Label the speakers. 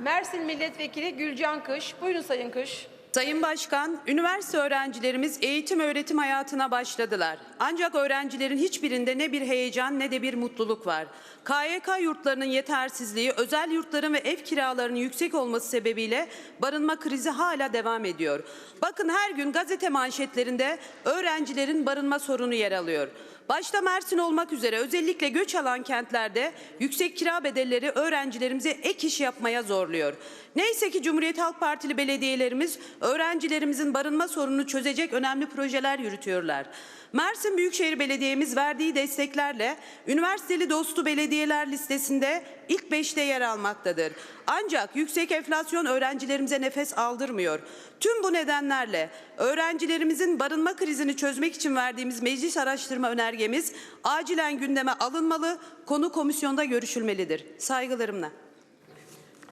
Speaker 1: Mersin Milletvekili Gülcan Kış. Buyurun Sayın Kış.
Speaker 2: Sayın Başkan, üniversite öğrencilerimiz eğitim öğretim hayatına başladılar. Ancak öğrencilerin hiçbirinde ne bir heyecan ne de bir mutluluk var. KYK yurtlarının yetersizliği, özel yurtların ve ev kiralarının yüksek olması sebebiyle barınma krizi hala devam ediyor. Bakın her gün gazete manşetlerinde öğrencilerin barınma sorunu yer alıyor. Başta Mersin olmak üzere özellikle göç alan kentlerde yüksek kira bedelleri öğrencilerimizi ek iş yapmaya zorluyor. Neyse ki Cumhuriyet Halk Partili belediyelerimiz öğrencilerimizin barınma sorununu çözecek önemli projeler yürütüyorlar. Mersin Büyükşehir Belediye'miz verdiği desteklerle üniversiteli dostu belediyeler listesinde ilk 5'te yer almaktadır. Ancak yüksek enflasyon öğrencilerimize nefes aldırmıyor. Tüm bu nedenlerle öğrencilerimizin barınma krizini çözmek için verdiğimiz meclis araştırma önergemiz acilen gündeme alınmalı, konu komisyonda görüşülmelidir. Saygılarımla.